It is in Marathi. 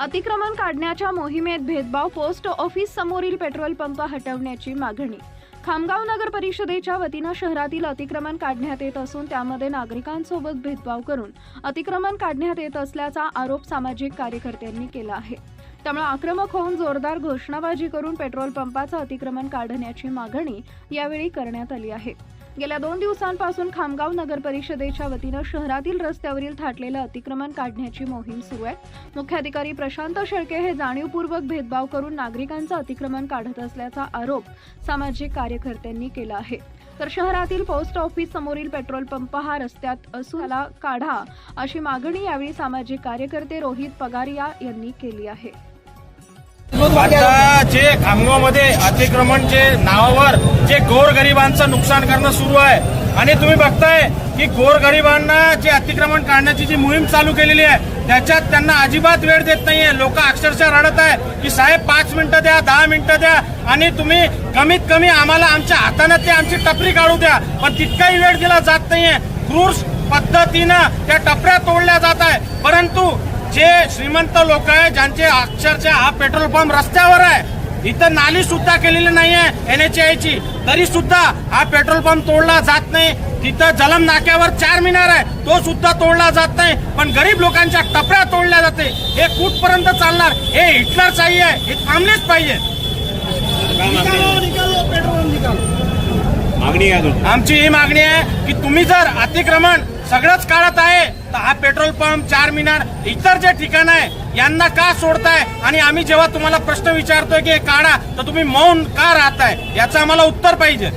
अतिक्रमण काढण्याच्या मोहिमेत भेदभाव पोस्ट ऑफिस समोरील पेट्रोल पंप हटवण्याची मागणी. खामगाव नगर परिषदेच्या वतीनं शहरातील अतिक्रमण काढण्यात येत असून त्यामध्ये नागरिकांसोबत भेदभाव करून अतिक्रमण काढण्यात येत असल्याचा आरोप सामाजिक कार्यकर्त्यांनी केला आहे. त्यामुळे आक्रमक होऊन जोरदार घोषणाबाजी करून पेट्रोल पंपाचं अतिक्रमण काढण्याची मागणी यावेळी करण्यात आली आहे. गेल्या दोन दिवसांपासून खामगाव नगर परिषदेच्या वतीनं शहरातील रस्त्यावरील थाटलेलं अतिक्रमण काढण्याची मोहीम सुरू आहे. मुख्याधिकारी प्रशांत शेळके हे जाणीवपूर्वक भेदभाव करून नागरिकांचं अतिक्रमण काढत असल्याचा आरोप सामाजिक कार्यकर्त्यांनी केला आहे. तर शहरातील पोस्ट ऑफिस समोरील पेट्रोल पंप हा रस्त्यात असून काढा अशी मागणी यावेळी सामाजिक कार्यकर्ते रोहित पगारिया यांनी केली आहे. आता जे खामगावमध्ये अतिक्रमणचे नावावर जे गोरगरिबांचं नुकसान करणं सुरू आहे. आणि तुम्ही बघताय की गोरगरिबांना जे अतिक्रमण काढण्याची जी मोहीम चालू केलेली आहे त्याच्यात त्यांना अजिबात वेळ देत नाहीये. लोक अक्षरशः रडत आहे की साहेब पाच मिनिटं द्या दहा मिनिटं द्या आणि तुम्ही कमीत कमी आम्हाला आमच्या हाताने ते आमची टपरी काढू द्या. पण तितकाही वेळ दिला जात नाहीये. क्रूर पद्धतीनं त्या टपऱ्या तोडल्या जात आहे परंतु जे श्रीमंत लोक आहे ज्यांचे अक्षरशः हा पेट्रोल पंप रस्त्यावर आहे इथं नाली सुद्धा केलेली नाहीये एन एच ची तरी सुद्धा हा पेट्रोल पंप तोडला जात नाही. तिथं जलम नाक्यावर चार मिनार आहे तो सुद्धा तोडला जात नाही. पण गरीब लोकांच्या टपऱ्या तोडल्या जाते. हे कुठपर्यंत चालणार? हे हिटलरशाही आहे. हे थांबलेच पाहिजे. मागणी आहे आमची ही मागणी आहे की तुम्ही जर अतिक्रमण सगळंच काढत आहे. तर हा पेट्रोल पंप चार मिनार इतर जे ठिकाण आहे यांना का सोडताय? आणि आम्ही जेव्हा तुम्हाला प्रश्न विचारतोय की हे काढा तर तुम्ही मौन का राहताय? याचं आम्हाला उत्तर पाहिजे.